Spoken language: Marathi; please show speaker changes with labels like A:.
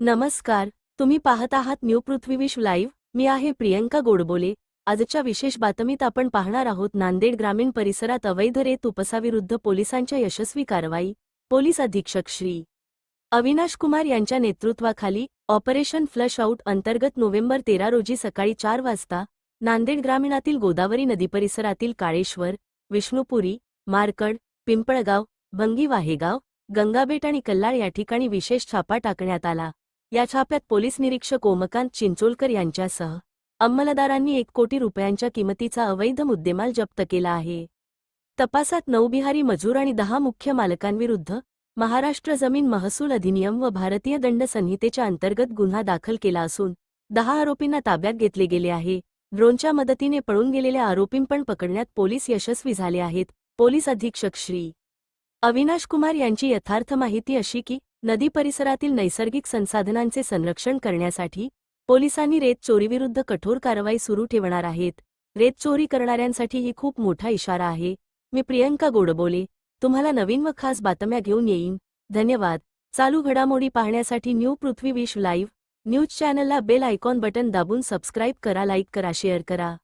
A: नमस्कार तुम्ही पाहत आहात न्यू पृथ्वी विश्व लाईव्ह. मी आहे प्रियंका गोडबोले. आजच्या विशेष बातमीत आपण पाहणार आहोत नांदेड ग्रामीण परिसरात अवैध रेत उपसाविरुद्ध पोलिसांच्या यशस्वी कारवाई. पोलीस अधीक्षक श्री. अविनाश कुमार यांच्या नेतृत्वाखाली ऑपरेशन फ्लश आऊट अंतर्गत नोव्हेंबर तेरा रोजी सकाळी चार वाजता नांदेड ग्रामीणातील गोदावरी नदी परिसरातील काळेश्वर विष्णुपुरी मारकड पिंपळगाव भंगी वाहेगाव गंगाबेट आणि कल्लाळ या ठिकाणी विशेष छापा टाकण्यात आला. या छाप्यात पोलीस निरीक्षक ओमकांत चिंचोलकर यांच्यासह अंमलदारांनी एक कोटी रुपयांच्या किमतीचा अवैध मुद्देमाल जप्त केला आहे. तपासात नऊ बिहारी मजूर आणि दहा मुख्य मालकांविरुद्ध महाराष्ट्र जमीन महसूल अधिनियम व भारतीय दंड संहितेच्या अंतर्गत गुन्हा दाखल केला असून दहा आरोपींना ताब्यात घेतले गेले आहे. ड्रोनच्या मदतीने पळून गेलेल्या आरोपींपण पकडण्यात पोलीस यशस्वी झाले आहेत पोलीस अधीक्षक श्री. अविनाश कुमार यांची यथार्थ माहिती अशी की नदी परिसरातील नैसर्गिक संसाधनांचे संरक्षण करण्यासाठी पोलिसांनी रेत चोरीविरुद्ध कठोर कारवाई सुरू ठेवणार आहेत. रेत चोरी करणाऱ्यांसाठी ही खूप मोठा इशारा आहे. मी प्रियंका गोडबोले तुम्हाला नवीन व खास बातम्या घेऊन येईन. धन्यवाद. चालू घडामोडी पाहण्यासाठी new Prithvi Vish live. News चॅनलला बेल आयकॉन बटन दाबून सबस्क्राईब करा लाईक करा शेअर करा.